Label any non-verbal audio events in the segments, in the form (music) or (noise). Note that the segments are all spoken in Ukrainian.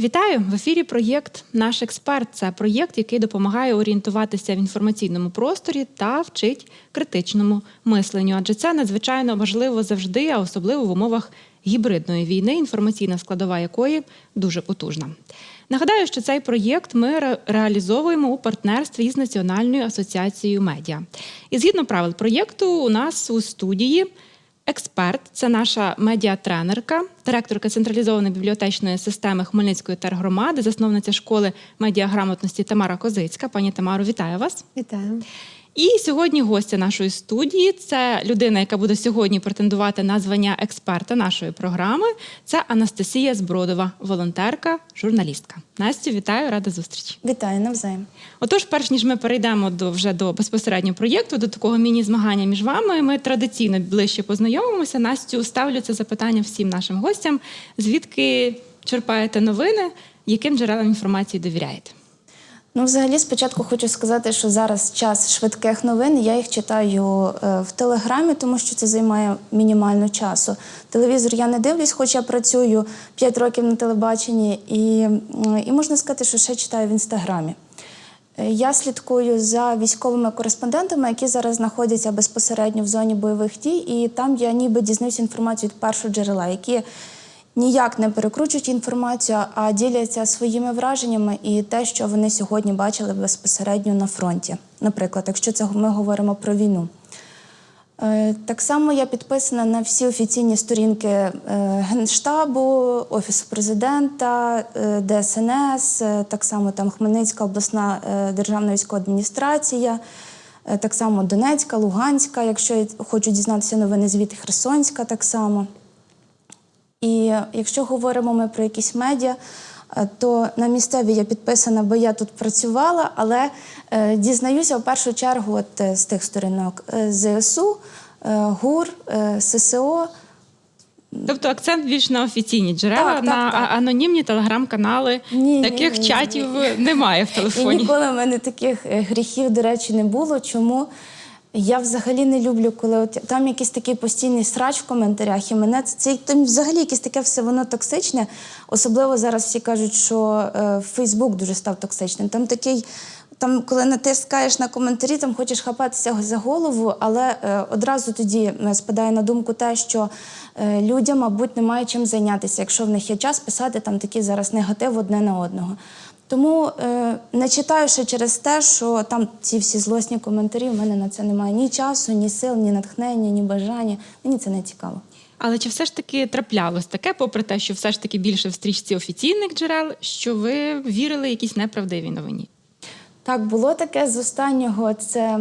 Вітаю в ефірі. Проєкт Наш експерт. Це проєкт, який допомагає орієнтуватися в інформаційному просторі та вчить критичному мисленню. Адже це надзвичайно важливо завжди, а особливо в умовах гібридної війни, інформаційна складова якої дуже потужна. Нагадаю, що цей проєкт ми реалізовуємо у партнерстві з Національною асоціацією медіа. І згідно правил проєкту, у нас у студії Експерт це наша медіатренерка, директорка централізованої бібліотечної системи Хмельницької тергромади, засновниця школи медіаграмотності Тамара Козицька. Пані Тамаро, вітаю вас. Вітаю. І сьогодні гостя нашої студії це людина, яка буде сьогодні претендувати на звання експерта нашої програми. Це Анастасія Збродова, волонтерка, журналістка. Настю, вітаю, рада зустрічі. Вітаю навзаєм. Отож, перш ніж ми перейдемо до вже до безпосередньо проєкту, до такого міні-змагання між вами, ми традиційно ближче познайомимося. Настю ставлю це запитання всім нашим гостям. Звідки черпаєте новини, яким джерелам інформації довіряєте? Ну, взагалі, спочатку хочу сказати, що зараз час швидких новин. Я їх читаю е, в телеграмі, тому що це займає мінімально часу. Телевізор я не дивлюсь, хоч я працюю 5 років на телебаченні, і, і можна сказати, що ще читаю в інстаграмі. Е, Я слідкую за військовими кореспондентами, які зараз знаходяться безпосередньо в зоні бойових дій, і там я ніби дізнаюся інформацію від першого джерела, які ніяк не перекручують інформацію, а діляться своїми враженнями і те, що вони сьогодні бачили безпосередньо на фронті. Наприклад, якщо це ми говоримо про війну. Е, Так само я підписана на всі офіційні сторінки е, Генштабу, Офісу президента, е, ДСНС, так само там Хмельницька обласна державна військова адміністрація, так само Донецька, Луганська, якщо я хочу дізнатися новини звідти Херсонська, так само. І якщо говоримо ми про якісь медіа, е, то на місцеві я підписана, бо я тут працювала, але е, дізнаюся в першу чергу от, е, з тих сторінок ЗСУ, ГУР, ССО. Тобто акцент більш на офіційні джерела, Так, так, на так. анонімні телеграм-канали. Ні, ні, Таких ні, ні, чатів немає в І телефоні. ніколи в мене таких гріхів, до речі, не було. Чому? Я взагалі не люблю, коли от там якийсь такий постійний срач в коментарях, і мене це, там взагалі якесь таке все воно токсичне. Особливо зараз всі кажуть, що е, Фейсбук дуже став токсичним. Там такий, там, коли натискаєш на коментарі, там хочеш хапатися за голову, але е, одразу тоді е, спадає на думку те, що е, людям, мабуть, немає чим зайнятися, якщо в них є час писати там такий зараз негатив одне на одного. Тому е, не читаю ще через те, що там ці всі злосні коментарі, в мене на це немає ні часу, ні сил, ні натхнення, ні бажання. Мені це не цікаво. Але чи все ж таки траплялось таке, попри те, що все ж таки більше в стрічці офіційних джерел, що ви вірили якійсь неправдивій новині? Так, було таке з останнього. Це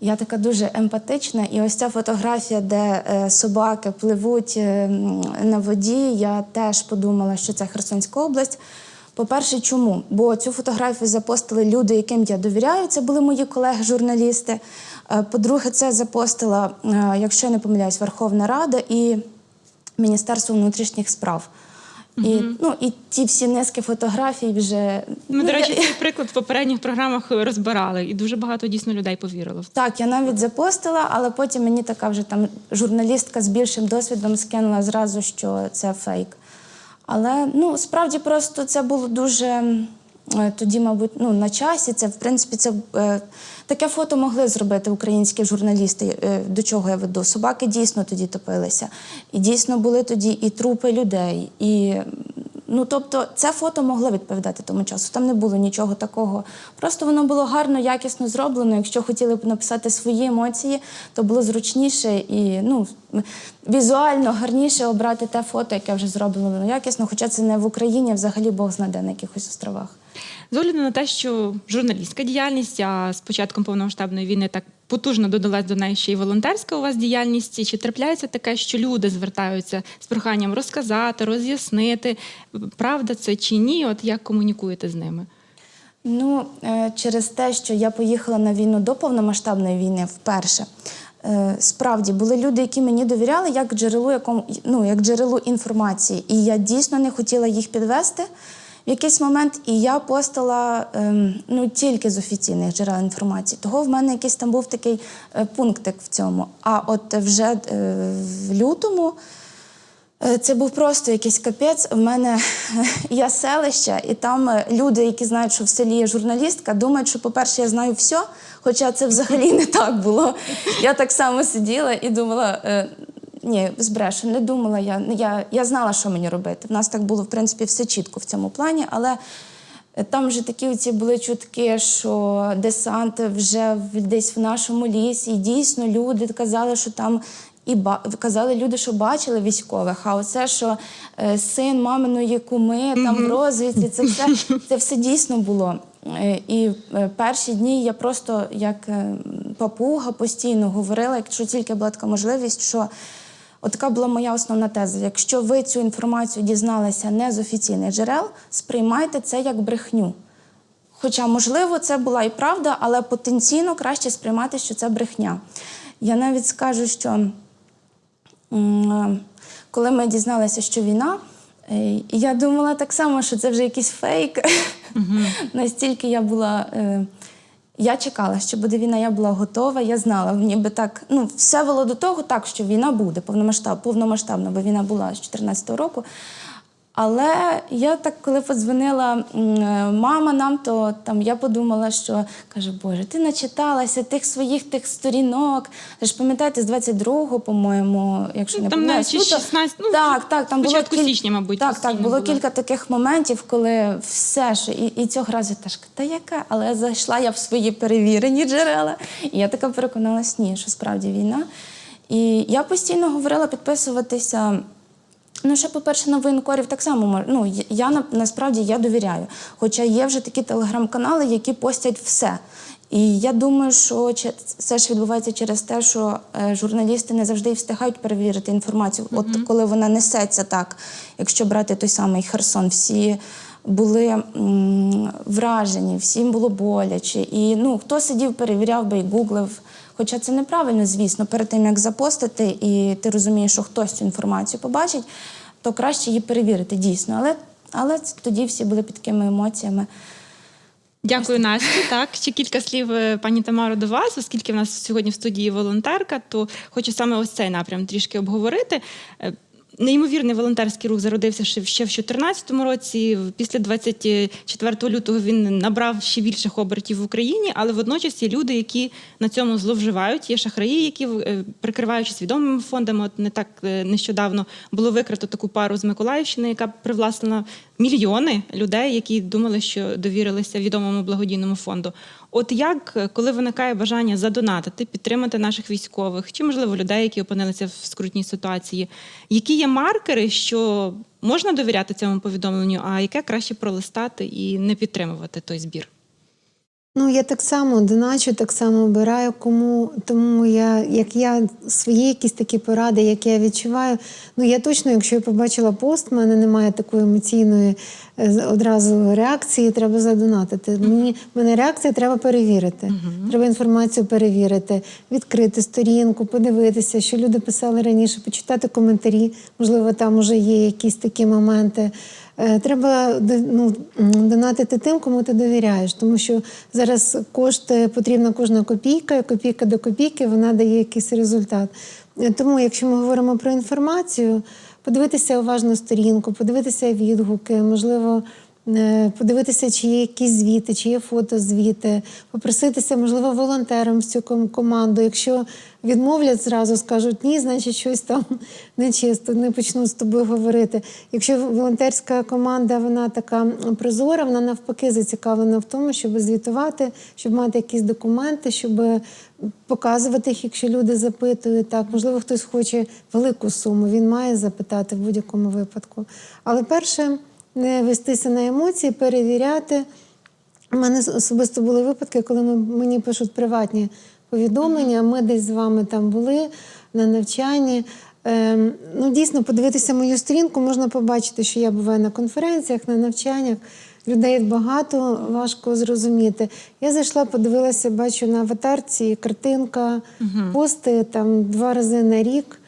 я така дуже емпатична. І ось ця фотографія, де е, собаки пливуть е, на воді. Я теж подумала, що це Херсонська область. По-перше, чому? Бо цю фотографію запостили люди, яким я довіряю. Це були мої колеги-журналісти. Е, По-друге, це запостила, е, якщо я не помиляюсь, Верховна Рада і Міністерство внутрішніх справ. І, ну, і ті всі низки фотографій вже. Ми, ну, до речі, я- цей приклад в попередніх програмах розбирали, і дуже багато дійсно людей повірило. Так, я навіть запостила, але потім мені така вже там журналістка з більшим досвідом скинула зразу, що це фейк. Але ну справді просто це було дуже е, тоді, мабуть, ну на часі. Це в принципі це е, таке фото могли зробити українські журналісти. Е, до чого я веду? Собаки дійсно тоді топилися, і дійсно були тоді і трупи людей, і Ну, тобто, це фото могло відповідати тому часу. Там не було нічого такого. Просто воно було гарно, якісно зроблено. Якщо хотіли б написати свої емоції, то було зручніше і ну, візуально гарніше обрати те фото, яке вже зроблено якісно. Хоча це не в Україні, взагалі Бог знаде на якихось островах. З огляду на те, що журналістська діяльність, а з початком повномасштабної війни так потужно додалась до неї ще й волонтерська у вас діяльність. Чи трапляється таке, що люди звертаються з проханням розказати, роз'яснити, правда це чи ні? От як комунікуєте з ними? Ну, е, через те, що я поїхала на війну до повномасштабної війни вперше. е, Справді були люди, які мені довіряли як джерелу, якому ну як джерелу інформації, і я дійсно не хотіла їх підвести в якийсь момент. І я постала ем, ну тільки з офіційних джерел інформації. Того в мене якийсь там був такий е, пунктик в цьому. А от вже е, в лютому Е, Це був просто якийсь капець. В мене я з селища, і там е, люди, які знають, що в селі є журналістка, думають, що, по-перше, я знаю все, хоча це взагалі не так було. Я так само сиділа і думала. Ні, збрешу, не думала я. я. Я знала, що мені робити. В нас так було, в принципі, все чітко в цьому плані, але е, там вже такі оці були чутки, що десант вже десь в нашому лісі. І дійсно люди казали, що там і казали люди, що бачили військових. А оце, що е, син маминої куми там в розвідці, це все, це все дійсно було. Е, І е, перші дні я просто як е, папуга постійно говорила, якщо тільки була така можливість, що От така була моя основна теза. Якщо ви цю інформацію дізналися не з офіційних джерел, сприймайте це як брехню. Хоча, можливо, це була і правда, але потенційно краще сприймати, що це брехня. Я навіть скажу, що е, коли ми дізналися, що війна, е, я думала так само, що це вже якийсь фейк. (laughs) Настільки я була. Я чекала, що буде війна, я була готова, я знала, ніби так. Ну, все було до того, так, що війна буде повномасштаб, повномасштабна, бо війна була з 2014 року. Але я так, коли подзвонила е, мама нам, то там я подумала, що каже, Боже, ти начиталася тих своїх тих сторінок. Ви ж пам'ятаєте, з 22-го, по-моєму, якщо Ну, не там навіть 16, ну, так, так, там було кіль- січня, мабуть, Так, так, було було. кілька таких моментів, коли все ж і, і цього разу теж та яка, але зайшла я в свої перевірені джерела, і я така переконалась, ні, що справді війна. І я постійно говорила підписуватися. Ну, ще, по-перше, на воєнкорів так само ну, я- я насправді я довіряю. Хоча є вже такі телеграм-канали, які постять все. І я думаю, що це ж відбувається через те, що е, журналісти не завжди встигають перевірити інформацію. От коли вона несеться так, якщо брати той самий Херсон, всі були м, вражені, всім було боляче. І ну, хто сидів, перевіряв би і гуглив. Хоча це неправильно, звісно, перед тим як запостити, і ти розумієш, що хтось цю інформацію побачить, то краще її перевірити дійсно. Але, але тоді всі були під такими емоціями. Дякую, Насті. (laughs) Так, ще кілька слів, е, пані Тамаро, до вас, оскільки в нас сьогодні в студії волонтерка, то хочу саме ось цей напрям трішки обговорити. Неймовірний волонтерський рух зародився ще в 2014 році. Після 24 лютого він набрав ще більших обертів в Україні, але водночас є люди, які на цьому зловживають. Є шахраї, які, е, прикриваючись відомими фондами, от не так е, нещодавно було викрито таку пару з Миколаївщини, яка привласнила мільйони людей, які думали, що довірилися відомому благодійному фонду. От як, коли виникає бажання задонатити, підтримати наших військових, чи можливо людей, які опинилися в скрутній ситуації, які є маркери, що можна довіряти цьому повідомленню, а яке краще пролистати і не підтримувати той збір? Ну, я так само доначу, так само обираю кому. Тому я, як я свої якісь такі поради, як я відчуваю. Ну я точно, якщо я побачила пост, в мене немає такої емоційної одразу реакції, треба задонатити. Мені в мене реакція треба перевірити. Треба інформацію перевірити, відкрити сторінку, подивитися, що люди писали раніше, почитати коментарі. Можливо, там уже є якісь такі моменти. Е, Треба ну, донатити тим, кому ти довіряєш, тому що зараз кошти потрібна кожна копійка, і копійка до копійки вона дає якийсь результат. Е, Тому, якщо ми говоримо про інформацію, подивитися уважно сторінку, подивитися відгуки, можливо. Е, Подивитися, чи є якісь звіти, чи є фотозвіти, попроситися, можливо, волонтерам в цю ком- команду. Якщо відмовлять зразу, скажуть ні, значить щось там (laughs) нечисто, не почнуть з тобою говорити. Якщо волонтерська команда вона така прозора, вона навпаки зацікавлена в тому, щоб звітувати, щоб мати якісь документи, щоб показувати їх, якщо люди запитують. Так, можливо, хтось хоче велику суму, він має запитати в будь-якому випадку. Але перше вестися на емоції, перевіряти. У мене особисто були випадки, коли ми, мені пишуть приватні повідомлення. Ми десь з вами там були на навчанні. Ем, ну, дійсно, подивитися мою сторінку, можна побачити, що я буваю на конференціях, на навчаннях. Людей багато, важко зрозуміти. Я зайшла, подивилася, бачу на аватарці картинка, пости там два рази на рік.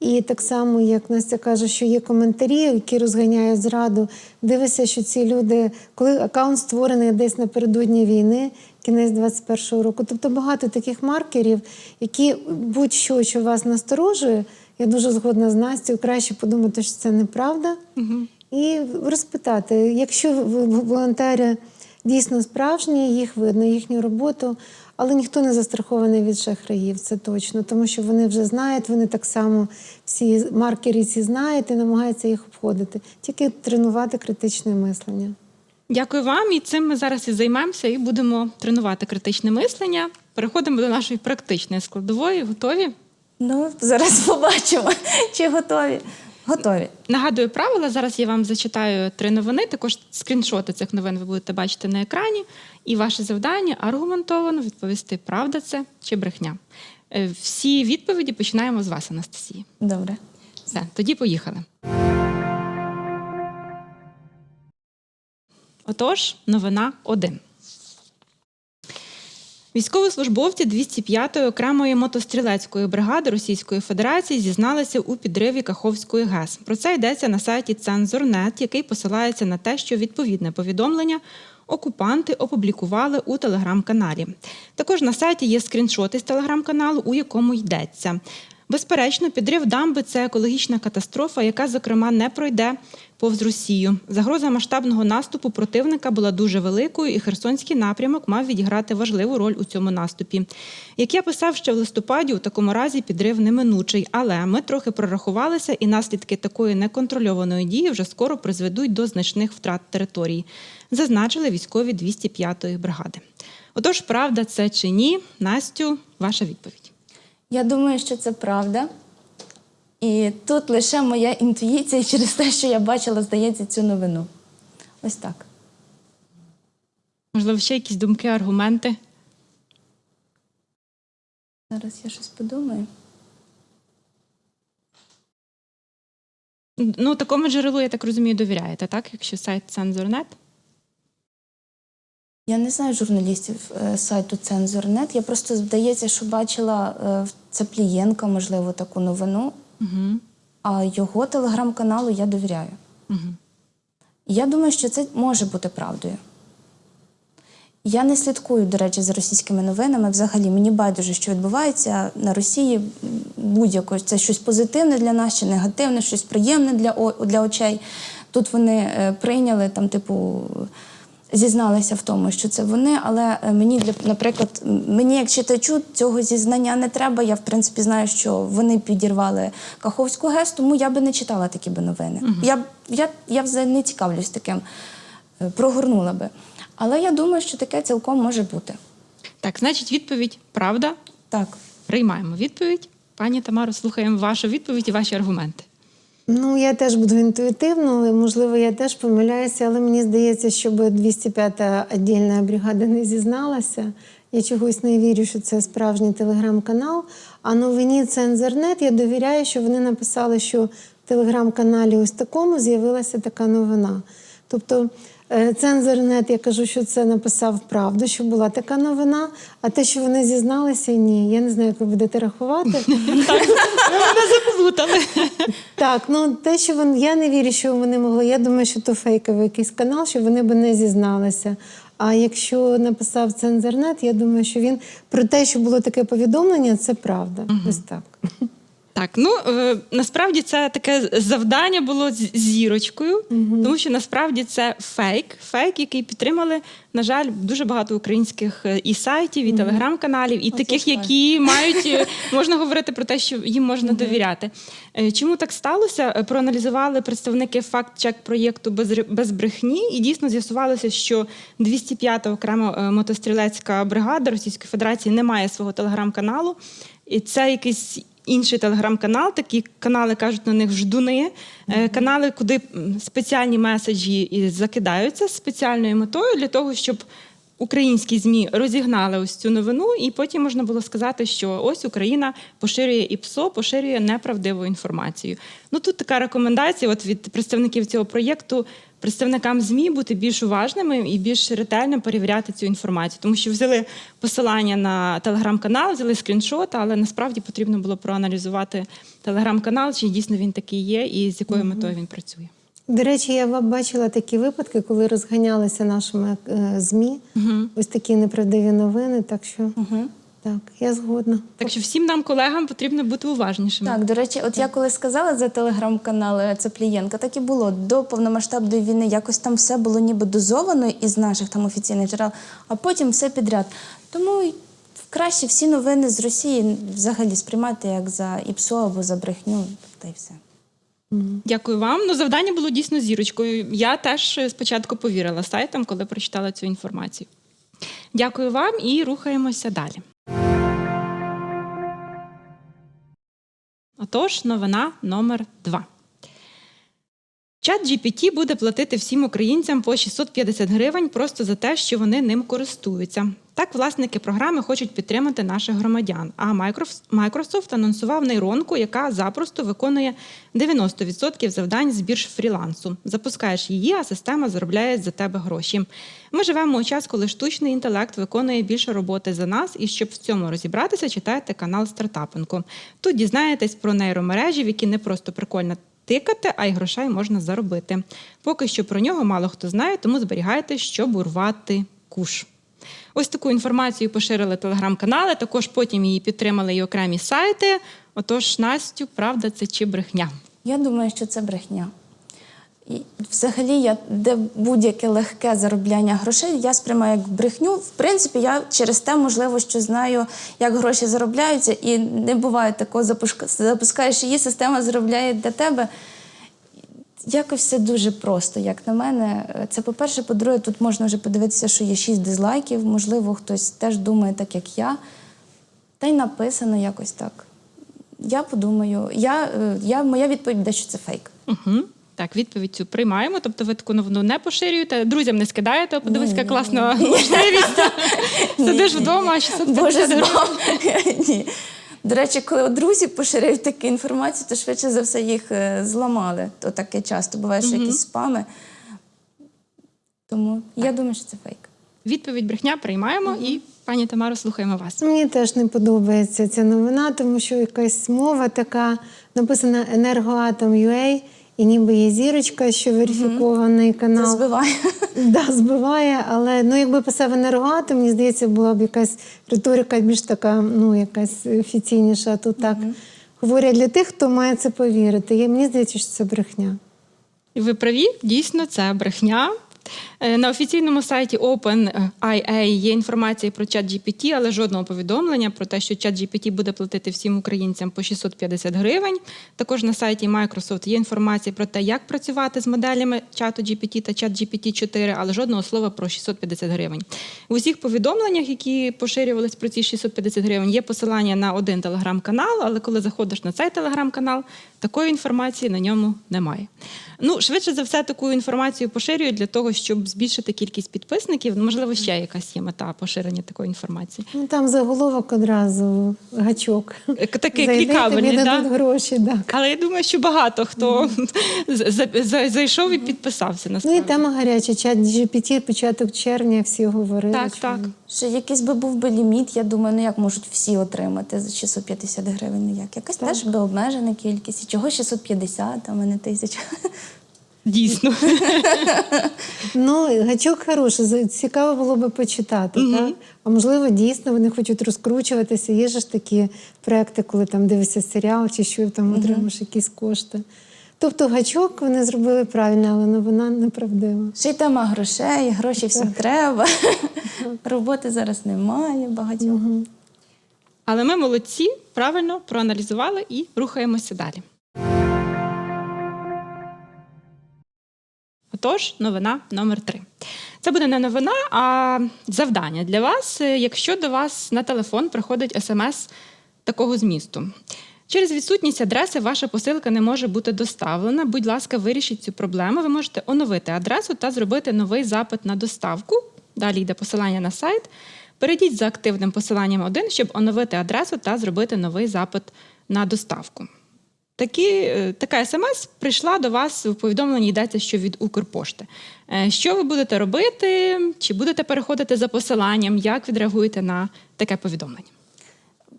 І так само, як Настя каже, що є коментарі, які розганяють зраду. Дивися, що ці люди, коли аккаунт створений десь напередодні війни, кінець 21-го року. Тобто багато таких маркерів, які будь-що, що вас насторожує, Я дуже згодна з Настю. Краще подумати, що це неправда, і розпитати, якщо в- в- волонтери дійсно справжні, їх видно, їхню роботу. Але ніхто не застрахований від шахраїв, це точно, тому що вони вже знають, вони так само всі маркери ці знають і намагаються їх обходити. Тільки тренувати критичне мислення. Дякую вам. І цим ми зараз і займемося, і будемо тренувати критичне мислення. Переходимо до нашої практичної складової. Готові? Ну, зараз побачимо, чи готові. Готові. Нагадую правила. Зараз я вам зачитаю три новини. Також скріншоти цих новин ви будете бачити на екрані. І ваше завдання аргументовано відповісти, правда це чи брехня. Е, Всі відповіді починаємо з вас, Анастасії. Добре. Все, тоді поїхали. Отож, новина 1. Військовослужбовці 205-ї окремої мотострілецької бригади Російської Федерації зізналися у підриві Каховської ГЕС. Про це йдеться на сайті Цензорнет, який посилається на те, що відповідне повідомлення окупанти опублікували у телеграм-каналі. Також на сайті є скріншоти з телеграм-каналу, у якому йдеться. Безперечно, підрив дамби це екологічна катастрофа, яка, зокрема, не пройде повз Росію. Загроза масштабного наступу противника була дуже великою, і Херсонський напрямок мав відіграти важливу роль у цьому наступі. Як я писав ще в листопаді, у такому разі підрив неминучий, але ми трохи прорахувалися, і наслідки такої неконтрольованої дії вже скоро призведуть до значних втрат територій, зазначили військові 205-ї бригади. Отож, правда це чи ні? Настю, ваша відповідь. Я думаю, що це правда. І тут лише моя інтуїція через те, що я бачила, здається, цю новину. Ось так. Можливо, ще якісь думки, аргументи. Зараз я щось подумаю. Ну, такому джерелу, я так розумію, довіряєте, так? Якщо сайт Цензорнет. Я не знаю журналістів е, сайту Цензорнет. Я просто здається, що бачила е, в Цеплієнка, можливо, таку новину, Угу. а його телеграм-каналу я довіряю. Угу. Я думаю, що це може бути правдою. Я не слідкую, до речі, за російськими новинами. Взагалі, мені байдуже, що відбувається на Росії будь-яко. Це щось позитивне для нас чи негативне, щось приємне для, для очей. Тут вони е, прийняли там, типу, зізналися в тому, що це вони. Але е, мені для наприклад, мені як читачу цього зізнання не треба. Я в принципі знаю, що вони підірвали Каховську ГЕС, тому я би не читала такі би новини. Я б я, я взагалі не цікавлюсь таким, е, прогорнула би. Але я думаю, що таке цілком може бути. Так, значить, відповідь правда. Так. Приймаємо відповідь. Пані Тамаро, слухаємо вашу відповідь і ваші аргументи. Ну, я теж буду інтуїтивно, можливо, я теж помиляюся, але мені здається, щоб 205-та віддільна бригада не зізналася. Я чогось не вірю, що це справжній телеграм-канал. А новині Цензорнет я довіряю, що вони написали, що в телеграм-каналі ось такому з'явилася така новина. Тобто Цензорнет, я кажу, що це написав правду, що була така новина. А те, що вони зізналися, ні. Я не знаю, як ви будете рахувати. (laughs) Заплутали. Так, ну те, що вони, я не вірю, що вони могли. Я думаю, що то фейковий якийсь канал, що вони б не зізналися. А якщо написав цензорнет, я думаю, що він про те, що було таке повідомлення, це правда. Ось так. Так, ну е, насправді це таке завдання було з зірочкою, тому що насправді це фейк, фейк, який підтримали, на жаль, дуже багато українських е, і сайтів, і телеграм-каналів, і Оце таких, які мають е, (laughs) можна говорити про те, що їм можна довіряти. Е, Чому так сталося? Проаналізували представники факт-чек проєкту без, без брехні, і дійсно з'ясувалося, що 205-та окрема мотострілецька бригада Російської Федерації не має свого телеграм-каналу. І це якийсь інший телеграм-канал. Такі канали кажуть на них ждуни. Е, Канали, куди спеціальні меседжі і закидаються з спеціальною метою для того, щоб українські змі розігнали ось цю новину, і потім можна було сказати, що ось Україна поширює і ПСО, поширює неправдиву інформацію. Ну тут така рекомендація от від представників цього проєкту. Представникам ЗМІ бути більш уважними і більш ретельно перевіряти цю інформацію, тому що взяли посилання на телеграм-канал, взяли скріншот, але насправді потрібно було проаналізувати телеграм-канал, чи дійсно він такий є, і з якою метою він працює. До речі, я бачила такі випадки, коли розганялися нашими е, ЗМІ. Ось такі неправдиві новини. Так що Так, я згодна. Так що всім нам, колегам, потрібно бути уважнішими. Так, до речі, от я коли сказала за телеграм-канал е, Цеплієнка, так і було. До повномасштабної війни якось там все було ніби дозовано із наших там офіційних джерел, а потім все підряд. Тому краще всі новини з Росії взагалі сприймати як за іпсо або за брехню, та й все. Дякую вам. Ну, завдання було дійсно зірочкою. Я теж спочатку повірила сайтам, коли прочитала цю інформацію. Дякую вам і рухаємося далі. Отож, новина номер два. Чат GPT буде платити всім українцям по 650 гривень просто за те, що вони ним користуються. Так, власники програми хочуть підтримати наших громадян. А Microsoft- анонсував нейронку, яка запросто виконує 90% завдань з бірж фрілансу. Запускаєш її, а система заробляє за тебе гроші. Ми живемо у час, коли штучний інтелект виконує більше роботи за нас. І щоб в цьому розібратися, читайте канал Стартапенко. Тут дізнаєтесь про нейромережі, які не просто прикольно тикати, а й грошей можна заробити. Поки що про нього мало хто знає, тому зберігайте, щоб урвати куш. Ось таку інформацію поширили телеграм-канали, також потім її підтримали і окремі сайти. Отож, Настю, правда це чи брехня? Я думаю, що це брехня. І взагалі, я де будь-яке легке заробляння грошей я сприймаю як брехню. В принципі, я через те, можливо, що знаю, як гроші заробляються, і не буває такого, запускаєш її, система заробляє для тебе. Якось все дуже просто, як на мене. Це по-перше, по-друге, тут можна вже подивитися, що є шість дизлайків. Можливо, хтось теж думає так, як я. Та й написано якось так. Я подумаю, я, е, я, моя відповідь буде, що це фейк. Угу. Так, відповідь цю приймаємо. Тобто ви таку новину не поширюєте, друзям не скидаєте. Подивись, яка класна можливість. (laughs) Сидиш вдома, а 650 Боже (laughs) Ні. До речі, коли друзі поширюють таку інформацію, то швидше за все їх е, зламали. То таке часто буває, що якісь спами. Тому я думаю, що це фейк. Відповідь брехня приймаємо і пані Тамаро, слухаємо вас. Мені теж не подобається ця новина, тому що якась мова така написана енергоатом.ua, і ніби є зірочка, що верифікований Це канал. збиває. (laughs) Да, збиває, але ну якби писав енергоатом, мені здається, була б якась риторика більш така, ну якась офіційніша. Тут так говорять для тих, хто має це повірити. І мені здається, що це брехня. І ви праві, дійсно, це брехня. Е, На офіційному сайті OpenAI є інформація про чат GPT, але жодного повідомлення про те, що чат GPT буде платити всім українцям по 650 гривень. Також на сайті Microsoft є інформація про те, як працювати з моделями чату GPT та чат GPT 4, але жодного слова про 650 гривень. В усіх повідомленнях, які поширювались про ці 650 гривень, є посилання на один телеграм-канал, але коли заходиш на цей телеграм-канал, такої інформації на ньому немає. Ну, швидше за все, таку інформацію поширюють для того, щоб збільшити кількість підписників. Ну, Можливо, ще якась є мета поширення такої інформації. Ну там заголовок одразу гачок. Е, Такий клікабельний, да? гроші. Так. Але я думаю, що багато хто (laughs) зайшов і підписався Ну і тема гаряча. Чат GPT, початок червня, всі говорили. Так, що так. Ще якийсь би був би ліміт, я думаю, ну як можуть всі отримати за 650 гривень? Ну як? Якась теж би обмежена кількість. І чого 650, а не тисяча? Дійсно. (laughs) Ну, гачок хороший, цікаво було би почитати. Так? А можливо, дійсно вони хочуть розкручуватися. Є ж такі проекти, коли там дивишся серіал чи що там отримаєш якісь кошти. Тобто гачок вони зробили правильно, але новина неправдива. Ще й тема грошей, гроші всім треба. (laughs) Роботи зараз немає багатьох. Але ми молодці, правильно проаналізували і рухаємося далі. Отож, новина номер три. Це буде не новина, а завдання для вас, е, якщо до вас на телефон приходить смс такого змісту. Через відсутність адреси ваша посилка не може бути доставлена. Будь ласка, вирішіть цю проблему. Ви можете оновити адресу та зробити новий запит на доставку. Далі йде посилання на сайт. Перейдіть за активним посиланням 1, щоб оновити адресу та зробити новий запит на доставку. Такі, е, така смс прийшла до вас в повідомленні йдеться, що від Укрпошти. Е, Що ви будете робити? Чи будете переходити за посиланням? Як відреагуєте на таке повідомлення?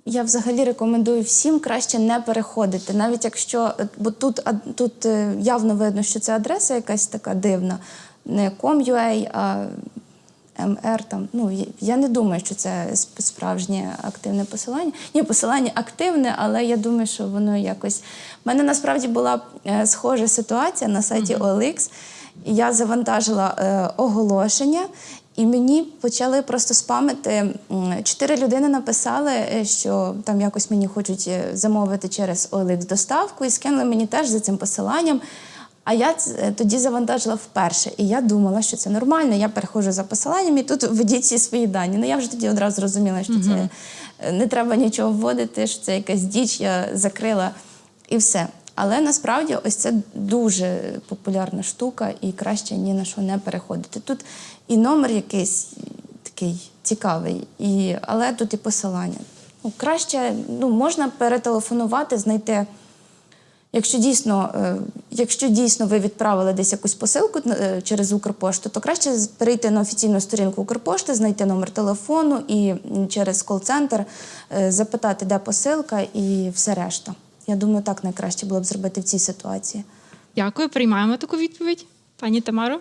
Я взагалі рекомендую всім краще не переходити, навіть якщо е, бо тут, тут явно видно, що це адреса якась така дивна, не com.ua, а МР. Там, ну, я- не думаю, що це справжнє активне посилання. Ні, посилання активне, але я думаю, що воно якось. У мене насправді була е, схожа ситуація на сайті OLX. Я завантажила е, оголошення. І мені почали просто спамити. Чотири людини написали, е, що там якось мені хочуть е, замовити через OLX доставку і скинули мені теж за цим посиланням. А я е, тоді завантажила вперше. І я думала, що це нормально. Я переходжу за посиланням і тут введіть всі свої дані. Ну я вже тоді одразу зрозуміла, що це е, не треба нічого вводити, що це якась діч, я закрила і все. Але насправді ось це дуже популярна штука, і краще ні на що не переходити. Тут і номер якийсь такий цікавий, і, але тут і посилання. Ну, краще ну, можна перетелефонувати, знайти. Якщо дійсно, е, якщо дійсно ви відправили десь якусь посилку е, через Укрпошту, то краще перейти на офіційну сторінку Укрпошти, знайти номер телефону і через кол-центр е, запитати, де посилка, і все решта. Я думаю, так найкраще було б зробити в цій ситуації. Дякую, приймаємо таку відповідь. Пані Тамаро.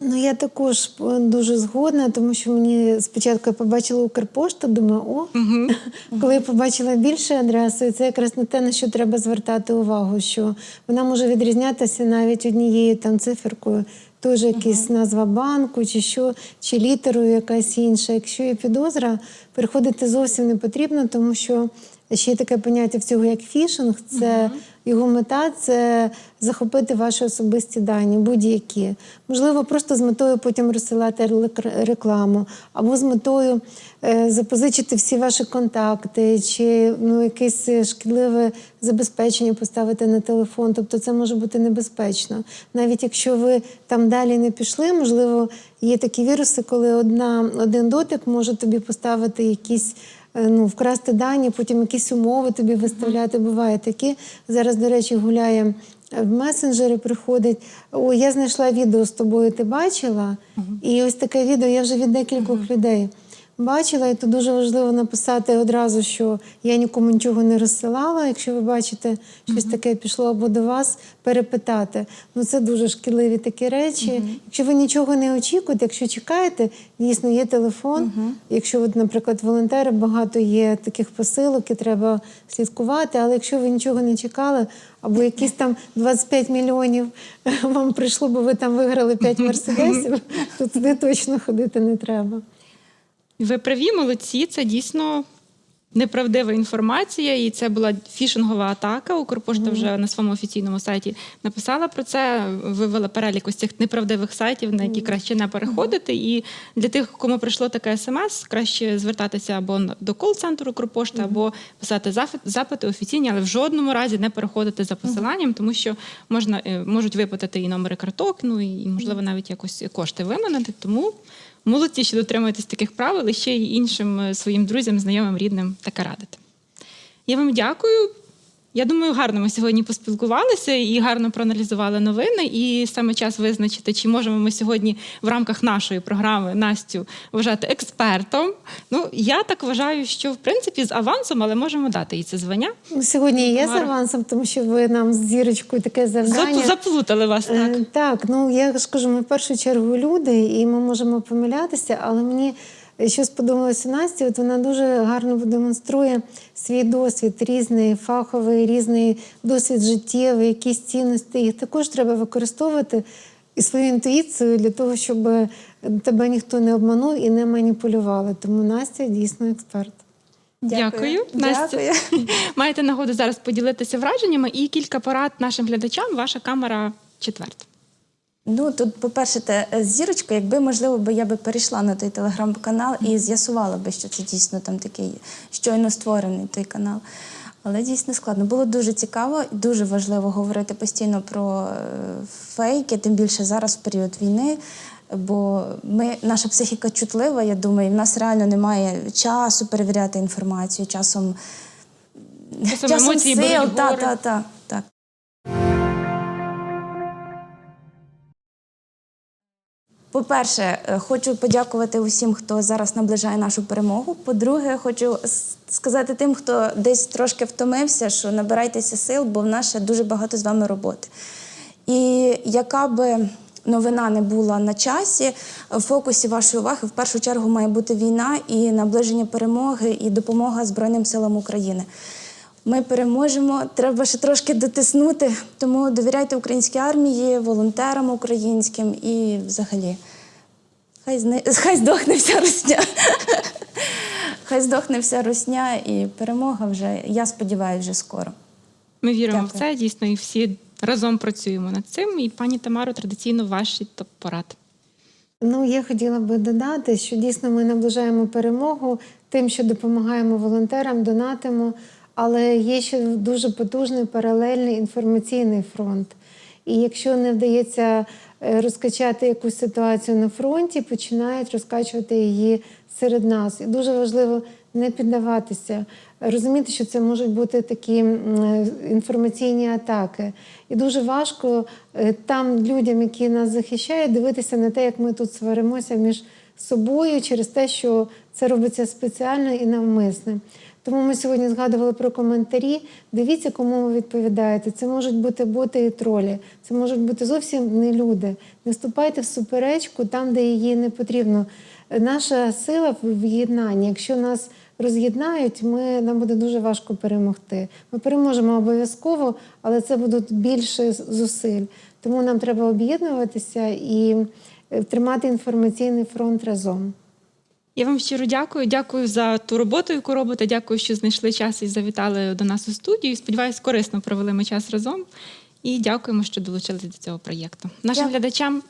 Ну, я також е, дуже згодна, тому що мені спочатку я побачила Укрпошту, думаю, о, (laughs) коли я побачила більше адреси, це якраз на те, на що треба звертати увагу, що вона може відрізнятися навіть однією там циферкою, теж якась назва банку, чи що, чи літерою якась інша. Якщо є підозра, переходити зовсім не потрібно, тому що ще є таке поняття в цього як фішинг. Це його мета це захопити ваші особисті дані, будь-які. Можливо, просто з метою потім розсилати рекламу, або з метою е, запозичити всі ваші контакти, чи ну, якесь шкідливе забезпечення поставити на телефон. Тобто це може бути небезпечно. Навіть якщо ви там далі не пішли, можливо, є такі віруси, коли одна, один дотик може тобі поставити якісь ну, вкрасти дані, потім якісь умови тобі виставляти. Буває такі. Зараз, до речі, гуляє е, в месенджери, приходить. О, я знайшла відео з тобою, ти бачила? І ось таке відео я вже від декількох людей. Бачила, і тут дуже важливо написати одразу, що я нікому нічого не розсилала. Якщо ви бачите, щось таке пішло або до вас, перепитати. Ну це дуже шкідливі такі речі. Якщо ви нічого не очікуєте, якщо чекаєте, дійсно є телефон. Якщо, от, наприклад, волонтери багато є таких посилок, і треба слідкувати. Але якщо ви нічого не чекали, або якісь там 25 мільйонів (laughs) вам прийшло, бо ви там виграли 5 (laughs) мерседесів, то туди точно ходити не треба. Ви праві, молодці. Це дійсно неправдива інформація, і це була фішингова атака. Укрпошта вже на своєму офіційному сайті написала про це, вивела перелік ось цих неправдивих сайтів, на які краще не переходити. І для тих, кому прийшло таке смс, краще звертатися або до кол-центру Укрпошти, або писати запити офіційні, але в жодному разі не переходити за посиланням, тому що можна е, можуть випитати і номери карток, ну і можливо навіть якось кошти виманити. Тому молодці, що дотримуєтесь таких правил і ще й іншим е, своїм друзям, знайомим, рідним таке радити. Я вам дякую. Я думаю, гарно ми сьогодні поспілкувалися і гарно проаналізували новини. І саме час визначити, чи можемо ми сьогодні в рамках нашої програми Настю вважати експертом. Ну, я так вважаю, що в принципі з авансом, але можемо дати їй це звання. Ну, Сьогодні є з авансом, тому що ви нам з зірочкою таке завдання. Заплутали вас так. Е, Так, ну я ж кажу, ми в першу чергу люди, і ми можемо помилятися, але мені що сподобалося Насті, от вона дуже гарно демонструє свій досвід, різний фаховий, різний досвід життєвий, якісь цінності. Їх також треба використовувати і свою інтуїцію для того, щоб тебе ніхто не обманув і не маніпулювали. Тому Настя дійсно експерт. Дякую. Настя. Дякую. Маєте нагоду зараз поділитися враженнями і кілька порад нашим глядачам. Ваша камера четверта. Ну тут, по-перше, те з зірочкою, якби можливо, би я би перейшла на той телеграм-канал і з'ясувала би, що це дійсно там такий щойно створений той канал. Але дійсно складно. Було дуже цікаво і дуже важливо говорити постійно про е, фейки, тим більше зараз в період війни. Бо ми, наша психіка чутлива, я думаю, і в нас реально немає часу перевіряти інформацію, часом, Часом емоції сил. Та, та, та, По-перше, е, хочу подякувати усім, хто зараз наближає нашу перемогу. По-друге, хочу сказати тим, хто десь трошки втомився, що набирайтеся сил, бо в нас ще дуже багато з вами роботи. І яка би новина не була на часі, в фокусі вашої уваги в першу чергу має бути війна і наближення перемоги і допомога Збройним силам України. Ми переможемо, треба ще трошки дотиснути, тому довіряйте українській армії, волонтерам українським і взагалі. Хай, зни... Хай здохне вся русня. (laughs) Хай здохне вся русня і перемога вже, я сподіваюся, вже скоро. Ми віримо Дякую. в це дійсно і всі разом працюємо над цим. І пані Тамаро, традиційно ваші топ-порад. Ну, я хотіла би додати, що дійсно ми наближаємо перемогу тим, що допомагаємо волонтерам, донатимо, але є ще дуже потужний паралельний інформаційний фронт. І якщо не вдається е, розкачати якусь ситуацію на фронті, починають розкачувати її серед нас. І дуже важливо не піддаватися, розуміти, що це можуть бути такі е, інформаційні атаки. І дуже важко е, там людям, які нас захищають, дивитися на те, як ми тут сваримося між собою через те, що це робиться спеціально і навмисне. Тому ми сьогодні згадували про коментарі. Дивіться, кому ви відповідаєте. Це можуть бути боти і тролі, це можуть бути зовсім не люди. Не вступайте в суперечку там, де її не потрібно. Наша сила в єднанні. Якщо нас роз'єднають, ми, нам буде дуже важко перемогти. Ми переможемо обов'язково, але це будуть більше зусиль. Тому нам треба об'єднуватися і е, тримати інформаційний фронт разом. Я вам щиро дякую. Дякую за ту роботу, яку робите. Дякую, що знайшли час і завітали до нас у студію. Сподіваюсь, корисно провели ми час разом. І дякуємо, що долучились до цього проєкту. Нашим Дякую. глядачам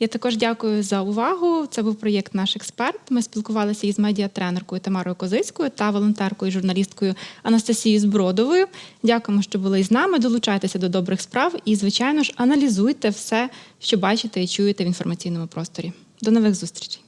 я також дякую за увагу. Це був проєкт Наш експерт. Ми спілкувалися із медіатренеркою Тамарою Козицькою та волонтеркою і журналісткою Анастасією Збродовою. Дякуємо, що були із нами. Долучайтеся до добрих справ і, звичайно ж, аналізуйте все, що бачите і чуєте в інформаційному просторі. До нових зустрічей.